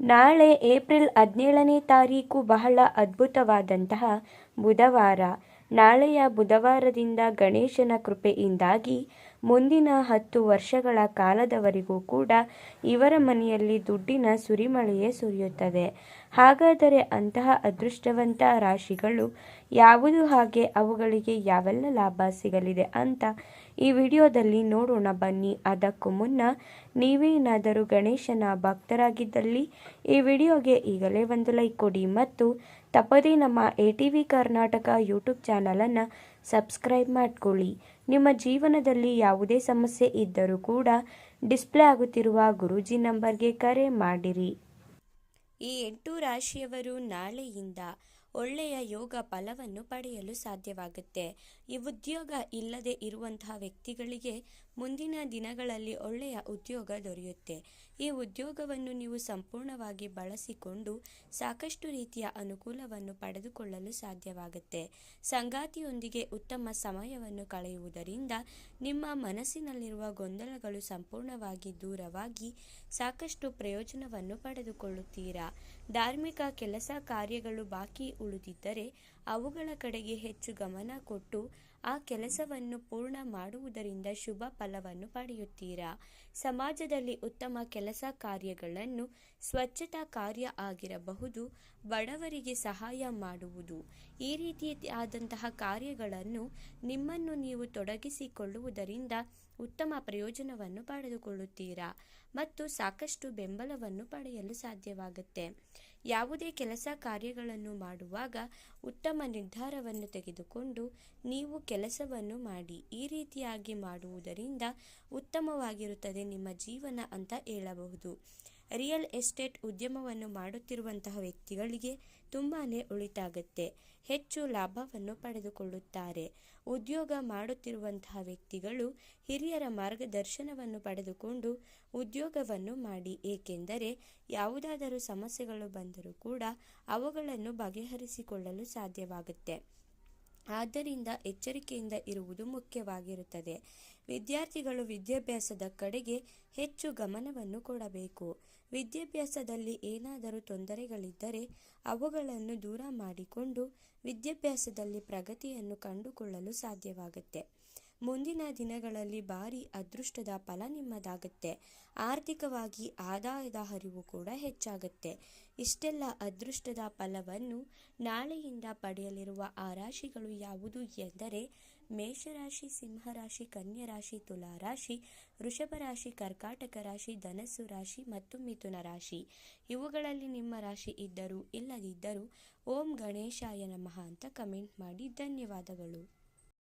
ನಾಳೆ ಏಪ್ರಿಲ್ ಹದಿನೇಳನೇ ತಾರೀಕು ಬಹಳ ಅದ್ಭುತವಾದಂತಹ ಬುಧವಾರ. ನಾಳೆಯ ಬುಧವಾರದಿಂದ ಗಣೇಶನ ಕೃಪೆಯಿಂದಾಗಿ ಮುಂದಿನ ಹತ್ತು ವರ್ಷಗಳ ಕಾಲದವರೆಗೂ ಕೂಡ ಇವರ ಮನೆಯಲ್ಲಿ ದುಡ್ಡಿನ ಸುರಿಮಳೆಯೇ ಸುರಿಯುತ್ತದೆ. ಹಾಗಾದರೆ ಅಂತಹ ಅದೃಷ್ಟವಂತ ರಾಶಿಗಳು ಯಾವುದು? ಹಾಗೆ ಅವುಗಳಿಗೆ ಯಾವೆಲ್ಲ ಲಾಭ ಸಿಗಲಿದೆ ಅಂತ ಈ ವಿಡಿಯೋದಲ್ಲಿ ನೋಡೋಣ ಬನ್ನಿ. ಅದಕ್ಕೂ ಮುನ್ನ ನೀವೇನಾದರೂ ಗಣೇಶನ ಭಕ್ತರಾಗಿದ್ದಲ್ಲಿ ಈ ವಿಡಿಯೋಗೆ ಈಗಲೇ ಒಂದು ಲೈಕ್ ಕೊಡಿ ಮತ್ತು ತಪ್ಪದೇ ನಮ್ಮ A T V Karnataka YouTube ಚಾನಲನ್ನು ಸಬ್ಸ್ಕ್ರೈಬ್ ಮಾಡಿಕೊಳ್ಳಿ. ನಿಮ್ಮ ಜೀವನದಲ್ಲಿ ಯಾವುದೇ ಸಮಸ್ಯೆ ಇದ್ದರೂ ಕೂಡ ಡಿಸ್ಪ್ಲೇ ಆಗುತ್ತಿರುವ ಗುರೂಜಿ ನಂಬರ್ಗೆ ಕರೆ ಮಾಡಿರಿ. ಈ ಎಂಟು ರಾಶಿಯವರು ನಾಳೆಯಿಂದ ಒಳ್ಳೆಯ ಯೋಗ ಫಲವನ್ನು ಪಡೆಯಲು ಸಾಧ್ಯವಾಗುತ್ತೆ. ಈ ಉದ್ಯೋಗ ಇಲ್ಲದೆ ಇರುವಂತಹ ವ್ಯಕ್ತಿಗಳಿಗೆ ಮುಂದಿನ ದಿನಗಳಲ್ಲಿ ಒಳ್ಳೆಯ ಉದ್ಯೋಗ ದೊರೆಯುತ್ತೆ. ಈ ಉದ್ಯೋಗವನ್ನು ನೀವು ಸಂಪೂರ್ಣವಾಗಿ ಬಳಸಿಕೊಂಡು ಸಾಕಷ್ಟು ರೀತಿಯ ಅನುಕೂಲವನ್ನು ಪಡೆದುಕೊಳ್ಳಲು ಸಾಧ್ಯವಾಗುತ್ತೆ. ಸಂಗಾತಿಯೊಂದಿಗೆ ಉತ್ತಮ ಸಮಯವನ್ನು ಕಳೆಯುವುದರಿಂದ ನಿಮ್ಮ ಮನಸ್ಸಿನಲ್ಲಿರುವ ಗೊಂದಲಗಳು ಸಂಪೂರ್ಣವಾಗಿ ದೂರವಾಗಿ ಸಾಕಷ್ಟು ಪ್ರಯೋಜನವನ್ನು ಪಡೆದುಕೊಳ್ಳುತ್ತೀರಾ. ಧಾರ್ಮಿಕ ಕೆಲಸ ಕಾರ್ಯಗಳು ಬಾಕಿ ಉಳಿದಿದ್ದರೆ ಅವುಗಳ ಕಡೆಗೆ ಹೆಚ್ಚು ಗಮನ ಕೊಟ್ಟು ಆ ಕೆಲಸವನ್ನು ಪೂರ್ಣ ಮಾಡುವುದರಿಂದ ಶುಭ ಫಲವನ್ನು ಪಡೆಯುತ್ತೀರಾ? ಸಮಾಜದಲ್ಲಿ ಉತ್ತಮ ಕೆಲಸ ಕಾರ್ಯಗಳನ್ನು ಸ್ವಚ್ಛತಾ ಕಾರ್ಯ ಆಗಿರಬಹುದು, ಬಡವರಿಗೆ ಸಹಾಯ ಮಾಡುವುದು. ಈ ರೀತಿಯಾದಂತಹ ಕಾರ್ಯಗಳನ್ನು ನಿಮ್ಮನ್ನು ನೀವು ತೊಡಗಿಸಿಕೊಳ್ಳುವುದರಿಂದ ಉತ್ತಮ ಪ್ರಯೋಜನವನ್ನು ಪಡೆದುಕೊಳ್ಳುತ್ತೀರಾ? ಮತ್ತು ಸಾಕಷ್ಟು ಬೆಂಬಲವನ್ನು ಪಡೆಯಲು ಸಾಧ್ಯವಾಗುತ್ತೆ. ಯಾವುದೇ ಕೆಲಸ ಕಾರ್ಯಗಳನ್ನು ಮಾಡುವಾಗ ಉತ್ತಮ ನಿರ್ಧಾರವನ್ನು ತೆಗೆದುಕೊಂಡು ನೀವು ಕೆಲಸವನ್ನು ಮಾಡಿ, ಈ ರೀತಿಯಾಗಿ ಮಾಡುವುದರಿಂದ ಉತ್ತಮವಾಗಿರುತ್ತದೆ ನಿಮ್ಮ ಜೀವನ ಅಂತ ಹೇಳಬಹುದು. ರಿಯಲ್ ಎಸ್ಟೇಟ್ ಉದ್ಯಮವನ್ನು ಮಾಡುತ್ತಿರುವಂತಹ ವ್ಯಕ್ತಿಗಳಿಗೆ ತುಂಬಾ ಉಳಿತಾಗುತ್ತೆ. ಹೆಚ್ಚು ಲಾಭವನ್ನು ಪಡೆದುಕೊಳ್ಳುತ್ತಾರೆ. ಉದ್ಯೋಗ ಮಾಡುತ್ತಿರುವಂತಹ ವ್ಯಕ್ತಿಗಳು ಹಿರಿಯರ ಮಾರ್ಗದರ್ಶನವನ್ನು ಪಡೆದುಕೊಂಡು ಉದ್ಯೋಗವನ್ನು ಮಾಡಿ. ಏಕೆಂದರೆ ಯಾವುದಾದರೂ ಸಮಸ್ಯೆಗಳು ಬಂದರೂ ಕೂಡ ಅವುಗಳನ್ನು ಬಗೆಹರಿಸಿಕೊಳ್ಳಲು ಸಾಧ್ಯವಾಗುತ್ತೆ. ಆದ್ದರಿಂದ ಎಚ್ಚರಿಕೆಯಿಂದ ಇರುವುದು ಮುಖ್ಯವಾಗಿರುತ್ತದೆ. ವಿದ್ಯಾರ್ಥಿಗಳು ವಿದ್ಯಾಭ್ಯಾಸದ ಕಡೆಗೆ ಹೆಚ್ಚು ಗಮನವನ್ನು ಕೊಡಬೇಕು. ವಿದ್ಯಾಭ್ಯಾಸದಲ್ಲಿ ಏನಾದರೂ ತೊಂದರೆಗಳಿದ್ದರೆ ಅವುಗಳನ್ನು ದೂರ ಮಾಡಿಕೊಂಡು ವಿದ್ಯಾಭ್ಯಾಸದಲ್ಲಿ ಪ್ರಗತಿಯನ್ನು ಕಂಡುಕೊಳ್ಳಲು ಸಾಧ್ಯವಾಗುತ್ತೆ. ಮುಂದಿನ ದಿನಗಳಲ್ಲಿ ಭಾರಿ ಅದೃಷ್ಟದ ಫಲ ನಿಮ್ಮದಾಗುತ್ತೆ. ಆರ್ಥಿಕವಾಗಿ ಆದಾಯದ ಹರಿವು ಕೂಡ ಹೆಚ್ಚಾಗುತ್ತೆ. ಇಷ್ಟೆಲ್ಲ ಅದೃಷ್ಟದ ಫಲವನ್ನು ನಾಳೆಯಿಂದ ಪಡೆಯಲಿರುವ ಆ ರಾಶಿಗಳು ಯಾವುದು ಎಂದರೆ, ಮೇಷರಾಶಿ, ಸಿಂಹರಾಶಿ, ಕನ್ಯರಾಶಿ, ತುಲಾರಾಶಿ ರಾಶಿ ಕರ್ಕಾಟಕ ರಾಶಿ, ಧನಸ್ಸು ರಾಶಿ ಮತ್ತು ಮಿಥುನ ರಾಶಿ. ಇವುಗಳಲ್ಲಿ ನಿಮ್ಮ ರಾಶಿ ಇದ್ದರೂ ಇಲ್ಲದಿದ್ದರೂ ಓಂ ಗಣೇಶಾಯ ನಮಃ ಅಂತ ಕಮೆಂಟ್ ಮಾಡಿ ಧನ್ಯವಾದಗಳು.